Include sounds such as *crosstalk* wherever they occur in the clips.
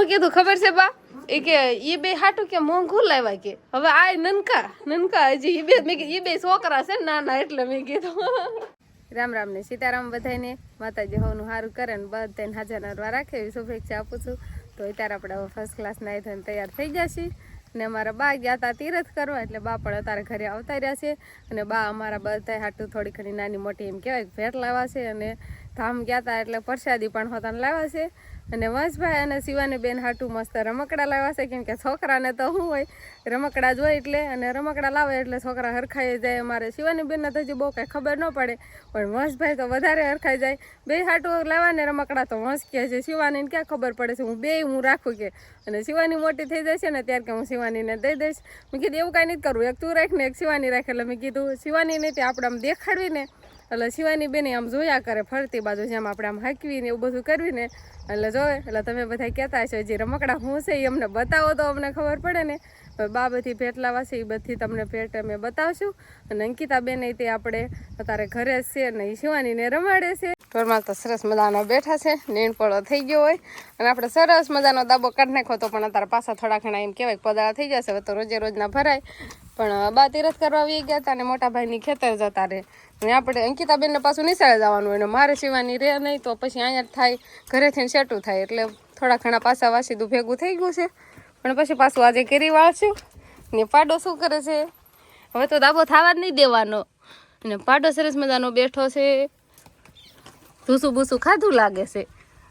હું કીધું, ખબર છે બા? એ કે, ઈ બે હાટું કે મોંઘું લાવ્યા કે. હવે આ નનકા નનકા હજી એ બે, મેં એ બે છોકરા છે ના નાના, એટલે મેં કીધું. રામ રામ ને સીતારામ બધાને માતાજી હોનું સારું કરે ને બધાને હાજર નરવા રાખે એવી શુભેચ્છા આપું છું. તો અત્યારે આપણે હવે ફર્સ્ટ ક્લાસ નાઈ થઈને તૈયાર થઈ ગયા છીએ. ને અમારા બા ગયા હતા તીરથ કરવા, એટલે બા પણ અત્યારે ઘરે આવતા રહ્યા છે. અને બા અમારા બધા હાટું થોડી ઘણી નાની મોટી એમ કહેવાય ભેટ લાવ્યા છે. અને ધામ ગયા હતા એટલે પ્રસાદી પણ હોતાને લાવ્યા છે. અને વંશભાઈ અને શિવાની બેન હાટું મસ્ત રમકડા લાવ્યા છે. કેમ કે છોકરાને તો શું હોય? રમકડા જોઈ એટલે અને રમકડા લાવે એટલે છોકરા હરખાઈ જાય. અમારે શિવાની બેનને તો હજી બહુ કાંઈ ખબર ન પડે. પણ વંશભાઈ તો વધારે હરખાઈ જાય. બે હાટું લાવવાને રમકડા તો વંશ કહે છે, શિવાનીને ક્યાં ખબર પડે છે? હું બે હું રાખું કે? અને શિવાની મોટી થઈ જશે ને ત્યારે કે હું શિવાનીને દઈ દઈશ. મેં કીધું, એવું કાંઈ નથી કરવું. એક તું રાખ ને એક શિવાની રાખ. એટલે મેં કીધું, શિવાની નહીં, તે આપણે આમ દેખાડવી ને. એટલે શિવાની બેને આમ જોયા કરે ફરતી બાજુ જેમ આપણે આમ હાંકવી ને એવું બધું કરવી ને એટલે જોવે, એટલે તમે બધા કહેતા હશો જે રમકડા હું છે એ અમને બતાવો તો અમને ખબર પડે ને. બા બધી ભેટ લાવવા એ બધી તમને ભેટ અમે બતાવશું. અને અંકિતા બેન તે આપણે અત્યારે ઘરે છે અને શિવાનીને રમાડે છે. ઘરમાં તો સરસ મજાનો બેઠા છે, નીણપળો થઈ ગયો હોય. અને આપણે સરસ મજાનો દાબો કાઢી નાખો તો પણ અત્યારે પાછા થોડા ઘણા એમ કહેવાય પદાળા થઈ જશે, હવે તો રોજે રોજના ભરાય. પણ બા તીરથ કરવા આવી ગયા હતા અને મોટા ભાઈની ખેતર જતા રહે. અને આપણે અંકિતાબેનને પાછું નિશાળે જવાનું હોય મારે સિવાની રહે નહીં તો પછી અહીંયા થાય, ઘરેથી સેટું થાય. એટલે થોડા ઘણા પાછા વાસીદું ભેગું થઈ ગયું છે. પણ પછી પાછું આજે કેરી વાળશું ને પાડો શું કરે છે? હવે તો દાબો થવા જ નહીં દેવાનો. અને પાડો સરસ મજાનો બેઠો છે. ભૂસું ભૂસું ખાધું લાગે છે.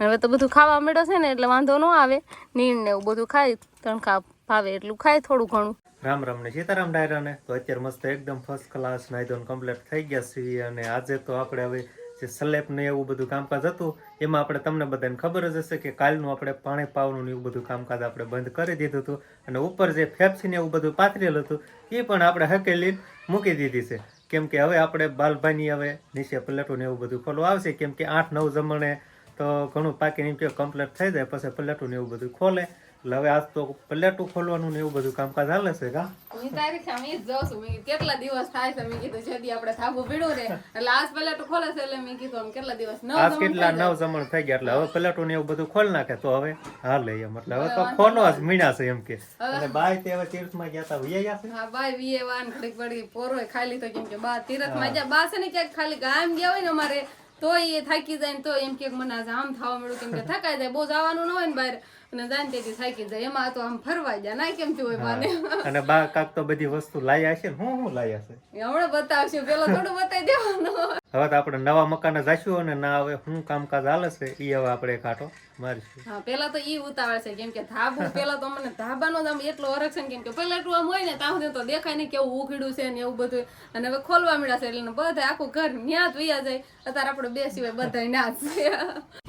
હવે તો બધું ખાવા મળ્યો છે ને એટલે વાંધો ન આવે. નીણ ને એવું બધું ખાય, તણખા ભાવે એટલું ખાય થોડું ઘણું. રામ રામ ને સીતારામ ડાયરાને. તો અત્યારે મસ્ત એકદમ ફર્સ્ટ ક્લાસ નાઈધોન કમ્પ્લીટ થઈ ગયા છીએ અને આજે તો આપણે હવે જે સ્લેપને એવું બધું કામકાજ હતું, એમાં આપણે તમને બધાને ખબર જ હશે કે કાલનું આપણે પાણી પાવાનું એવું બધું કામકાજ આપણે બંધ કરી દીધું હતું. અને ઉપર જે ફેફસીને એવું બધું પાથરેલું હતું, એ પણ આપણે હકેલી મૂકી દીધી છે. કેમ કે હવે આપણે બાલભાઈની હવે નીચે પ્લેટોને એવું બધું ખોલવા આવશે. કેમ કે આઠ નવ જમણે તો ઘણું પાકી એમ કે કમ્પ્લીટ થઈ જાય, પછી પ્લેટું એવું બધું ખોલે. એટલે હવે આજ તો પ્લેટો ખોલવાનું ને એવું બધું કામકાજ હાલે છે કા? હું તારી સામે જ જાઉં છું. મેં કેટલા દિવસ થાય છે? મેં કીધું જલ્દી આપણે થાબુ ભીડું રે. એટલે આજ પ્લેટો ખોલે છે એટલે મેં કીધું આમ કેટલા દિવસ નવ આજ કેટલા નવ જમણ થઈ ગયા એટલે હવે પ્લેટો ને એવું બધું ખોલ નાખે તો હવે હાલે એમ એટલે હવે તો ખોલો જ મીણા છે એમ કે. અને બાય તે હવે તીર્થમાં ગયા તા વિયા ગયા છે? હા બાય વીએ વાન ઘડીક પડી પોરો ખાલી લીધો કેમ કે બા તીરથમાં જ્યાં બા છે ને ક્યાંક ખાલી ગામ ગયા હોય ને અમારે તો એ થાકી જાય ને તો એમ કે મને આજે આમ થવા મળ્યું કેમ કે થકાઈ જાય બહુ જવાનું ન હોય ને બહાર. અને જાય ને થાકી જાય. એમાં તો આમ ફરવા જાય ના કેમ થયું હોય બાને અને બા કાક તો બધી વસ્તુ લાયા છે હું હું લાયા છે હમણાં બતાવશું. પેલો થોડું બતાવી દેવાનું. હવે તો આપણે નવા મકાને જઈશું અને ના હવે શું કામકાજ હાલે છે એ હવે આપણે કાંટો મારીશું. હા પેલા તો ઈ ઉતાવળ છે કેમ કે ધાબુ પેલા તો ધાબાનો આમ એટલો અરગ છે કેમ કે પેલા આમ હોય ને ત્યાં સુધી તો દેખાય ને કેવું ઉઘડું છે ને એવું બધું. અને હવે ખોલવા મળ્યા છે એટલે બધા આખું ઘર ન્યા જ વૈયા જાય. અત્યારે આપણે બે સિવાય બધા ન્યા છે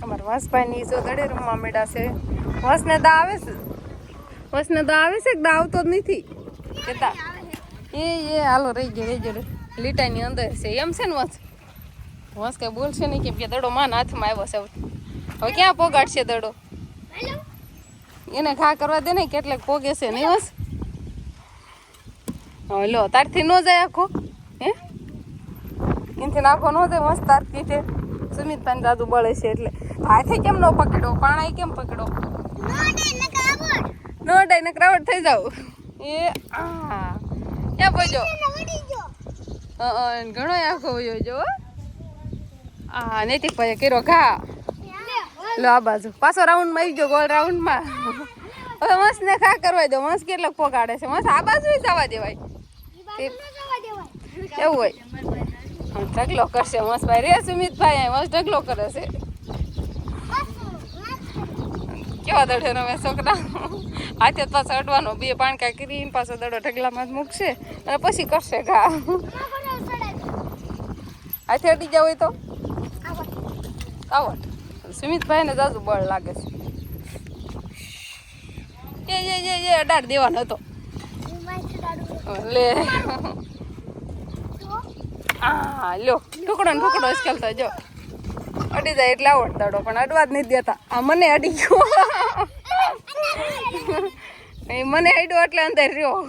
અમારા વાસભાઈ ની જો દડે રમવા મળ્યા છે. વસને દા આવે છે. વસને દા આવે છે કે આવતો જ નથી? કેતા એ એ, હાલો, રહી ગયો રહી ગયો. લીટાની અંદર છે. એમ છે ને વસ? વસ કઈ બોલશે નહીં, કેમ કે દડો માન હાથમાં આવ્યો છે. હવે ક્યાં પોગાડશે દડો? એને ઘા કરવા દે ને કેટલાક પોગે છે, નહીં વસ? હવે લો, તારથી ન જાય આખો, હે? એનથી નાખો ન જાય મસ્ત તારથી છે સુમિત પાન દાદુ બળે છે એટલે. હાથે કેમ ન પકડો? પાણાય કેમ પકડો? નો ડાય ને ક્રાવડ થઈ જાવ. એ આ. ક્યાં પહોંચ્યો? ઘણો આખો વયો જો આ નૈતિક ભાઈ કર્યો ઘા. લો આ બાજુ. પાછો રાઉન્ડમાં આવી ગયો ગોલ રાઉન્ડમાં હવે મસ્ત ને ખા કરવા દો. મસ્ત કેટલાક પોગાડે છે? મસ્ત આ બાજુ જવા દેવાય. એવું હોય. આમ ઢગલો કરશે મસ્ત ભાઈ રે સુમિતભાઈ મસ્ત ઢગલો કરે છે. કેવા દડે રમે છોકરા? હાથે જ પાછો અડવાનો બે પાણકા કરીને પાછો દડો ઢગલામાં જ મૂકશે અને પછી કરશે ઘા. હાથે અડી જાવ હોય તો? આવટ સુમિતભાઈ ને જાજુ બળ લાગે છે. એ એ એ એ અડાડ દેવાનો હતો. લે. આ લ્યો ટુકડો ને ટુકડો ખેલતો જો. અડી જાય એટલે આવડતાડો, પણ અડવા જ નહીં દેતા. આ મને અડી ગયો. મને અડ્યો એટલે અંદર રહ્યો.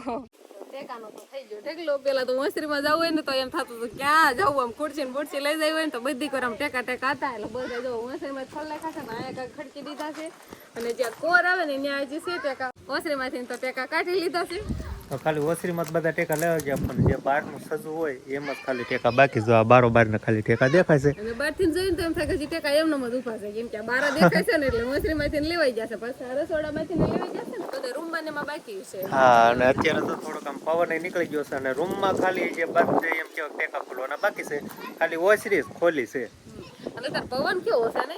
ઢગલો પેલા તો મોસરીમાં જવું હોય ને તો એમ થતું હતું ક્યાં જવું, આમ ખુરશી ને બુરશી લઈ જવી હોય ને તો બધી કોર આમ ટેકા ટેકા એટલે બધા જો વસરીમાં ફળ નાખ્યા છે ને ખડકી દીધા છે. અને જ્યાં કોર આવે ને ત્યાં હજી છે ટેકા. વસરીમાંથી તો ટેકા કાઢી લીધા છે. તો ખાલી ઓસરીમાં જ બધા ટેકા લેવા ગયા પણ જે બહારનું સજુ હોય એમાં જ ખાલી ટેકા બાકી. જો આ બારો બારના ખાલી ટેકા દેખાય છે. અને બહારથી જોઈને તો એમ થાય કે ટેકા એમનો જ ઊભા છે કેમ કે બારા દેખાય છે ને એટલે વસરીમાંથી લેવાઈ જશે પછી રસોડામાંથી લેવાઈ જશે ને બધા રૂમમાં ને બાકી છે. હા અને અત્યારે તો થોડોક આમ પવન નીકળી ગયો છે અને રૂમમાં ખાલી જે બંધ છે એમ ટેકા ખોલવાના બાકી છે ખાલી ઓસરી જ ખોલી છે. અને તાર પવન કેવો છે ને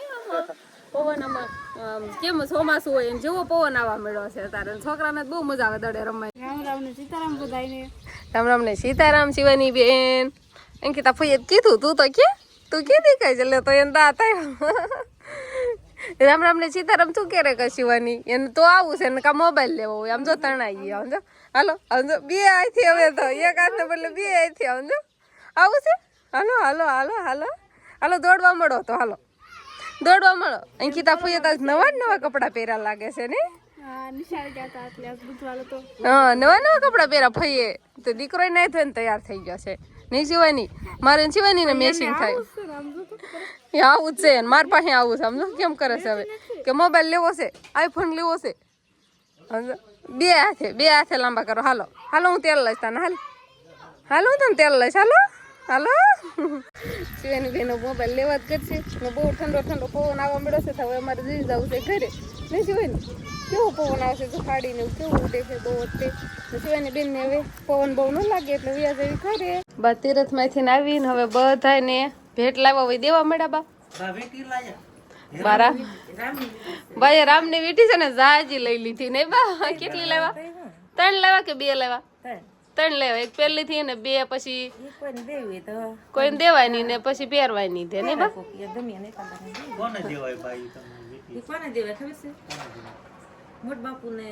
પવન આમાં આમ કેમ ચોમાસું હોય એમ જેવો પવન આવવા મળ્યો છે તારે છોકરાને બહુ મજા આવે દડે રમવાની રામ રામ ને સીતારામ બધાયને. રામ રામ ને સીતારામ શિવાની બેન. અંકિતા ફઈએ કીધું તું તો કે તું કીધી કઈ છે? તો એને દાંત આવ્યો. રામ રામ ને સીતારામ તું ક્યારે કે શિવાની? એને તો આવું છે ને કા મોબાઈલ લેવો હોય. આમ જો તણાઈ ગયા સમજો હાલો સમજો બે આથી હવે તો. એક હાથને બદલે બે આથી સમજો આવું છે? હાલો હાલો હાલો હાલો. હાલો દોડવા મળો તો હાલો. દોડવા મળો. અંકિતા ફઈએ તો નવા નવા કપડાં પહેર્યા લાગે છે ને? હા નવા નવા કપડા પહેરા ફઈએ. તો દીકરો નાઈ થઈને તૈયાર થઈ ગયો છે. નહીં શિવાની મારે સીવાની ને મેચિંગ થાય. એ આવું જ છે ને મારી પાસે આવું છે. સમજો કેમ કરે છે હવે? કે મોબાઈલ લેવો છે આઈફોન લેવો છે. બે હાથે બે હાથે લાંબા કરો. હાલો હાલો હું તેલ લઈશ તને. હાલ હાલો હું તને તેલ લઈશ. હાલો હાલો. શિવાની બેનો મોબાઈલ લેવા જ કરશે. ને બહુ ઠંડો ઠંડો પવન આવવા મળ્યો છે તો હવે અમારે જઈ જવું છે ઘરે. નહીં શિવાની કેવો પવન આવશે તો ફાડીને કેવું ઉડે છે બહુ વખતે શિવાની બેનને હવે પવન બહુ ન લાગે એટલે વ્યાજ એવી ઘરે બા તીરથમાંથી આવીને હવે બધાને ભેટ લાવવા હોય દેવા મળ્યા બા. બારા ભાઈ રામની વીટી. છે ને જાજી લઈ લીધી ને બા. કેટલી લેવા ત્રણ લેવા કે બે લેવા ત્રણ લેવા એક પહેલી થી ને બે પછી કોઈને દેવાની ને પછી પહેરવાની છે ને બા? કોને દેવાય ભાઈ તમે કોને દેવાય ખબર છે? મોટ બાપુ ને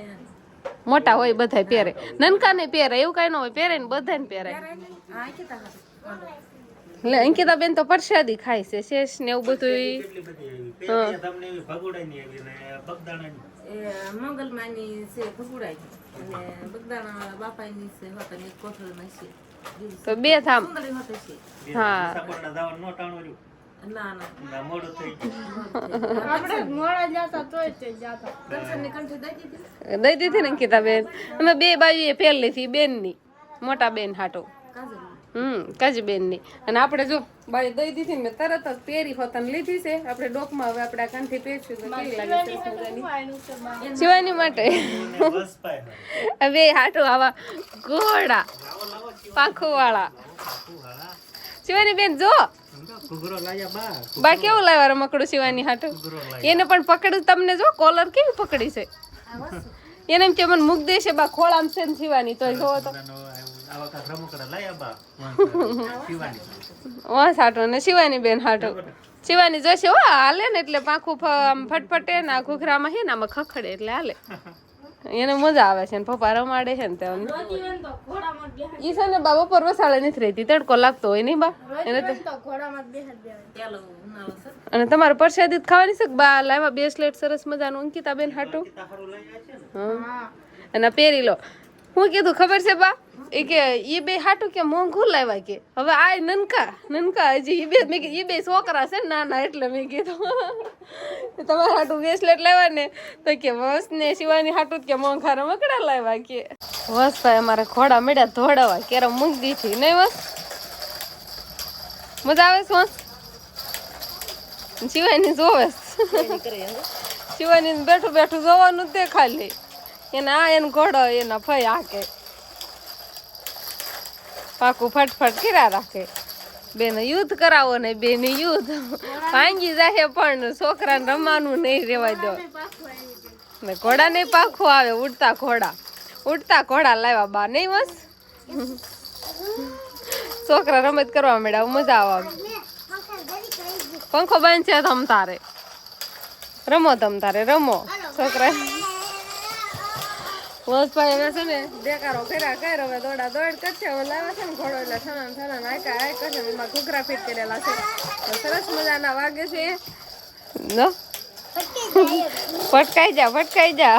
મોટા હોય બધાય પહેરે. નનકા ને પહેરે એવું કઈ ન હોય પહેરે ને બધાને પહેરે હા કેતા એટલે અંકિતા બેન તો પરસાદી ખાય છે શેષ ને એવું બધું મંગલમાની છે ફગુડાઈ અને બગદાણા બાપાની છે હોતની કોઠળમાં છે. તો બે બે હા. નો ના. મોડું થઈ ગયું. આપણે મોડા જતા તોય તે જતા. દર્શનની કંઠી દઈ દીધી. દઈ દીધી ને અંકિતા બેન. અમે બે બાજુએ પહેરલી હતી બેનની મોટા બેન હાટો. હમ કજબેનની અને આપણે જો બાઈ દઈ દીધી ને તરત જ પહેરી હોતન લીધી છે. આપણે ડોકમાં હવે આપણે આ કાંઠી પહેરશું તો કેવી લાગે છે શિવાની? માટે. હવે હાટો આવા ઘોડા પાખો વાળા શિવાની બેન જો. બા બા કેવું લાવ્યા રમકડું શિવાની હાટો? એને પણ પકડ્યું તમને જો કોલર કેવી પકડી છે? એને એમ કે મને મૂક દેશે બા ખોળામ છે ને શિવાની તોય જોવો તો. વાંધો *laughs* શિવાની. ને શિવાની બેન હાટો. શિવાની જોશે હો હાલે ને એટલે પાંખું આમ ફટફટે ને આ ઘૂઘરામાં હે ને આમાં ખખડે એટલે હાલે. એને મજા આવે છે ને પપ્પા રમાડે છે ને તે અમને જીવન તો ઘોડામાં જ બેહાડ ઈ છે ને બા બપોર વસાળે નથી રહેતી તડકો લાગતો હોય નહીં બા. એને અને તમારે પ્રસાદી ખાવાની છે બા? લાવ્યા બે સ્લેટ સરસ મજાનું અંકિતા બેન હાટું હા. અને પહેરી લો. હું કીધું, ખબર છે બા? એ કે એ બે હાટું કે મોંઘું લાવ્યા કે. હવે આ નનકા નનકા, હજી એ બે, મેં એ બે છોકરા છે ને નાના, એટલે મેં કીધું, *laughs* તમારા હાટું બ્રેસલેટ લાવ્યા ને, તો કે વસ ને શિવાની હાટું કે મોંઘા રમકડા લાવ્યા કે. વસ ભાઈ અમારે ઘોડા મળ્યા ધોડાવા કેરો મૂકી દીધી નહીં વસ મજા આવે છે વસ શિવાની જોવે. *laughs* શિવાની બેઠું બેઠું જોવાનું તે ખાલી. એના એનો ઘોડો એના ફઈ હાકે પાકું ફટફટ કર્યા રાખે. બેન યુદ્ધ કરાવો ને બેન યુદ્ધ. ભાંગી જાય પણ છોકરાને રમવાનું નહીં રેવા દો. ને ઘોડા નહીં પાખું આવે, ઉડતા ઘોડા. ઉડતા ઘોડા લાવ્યા બા, નહીં બસ? છોકરા રમત કરવા મળ્યા મજા આવે પંખો બંધ છે તમ તારે. રમો તમ તારે, રમો. છોકરા વસભાઈ હવે છે ને બેકારો કર્યા કર હવે દોડા દોડ કરશે હવે લાવે છે ને ઘોડો એટલે છનાન છનાન આયકા આય કરશે એમાં ઘૂઘરા ફીટ કરેલા છે. સરસ મજાના વાગે છે. ફટકાઈ જા ફટકાઈ જા.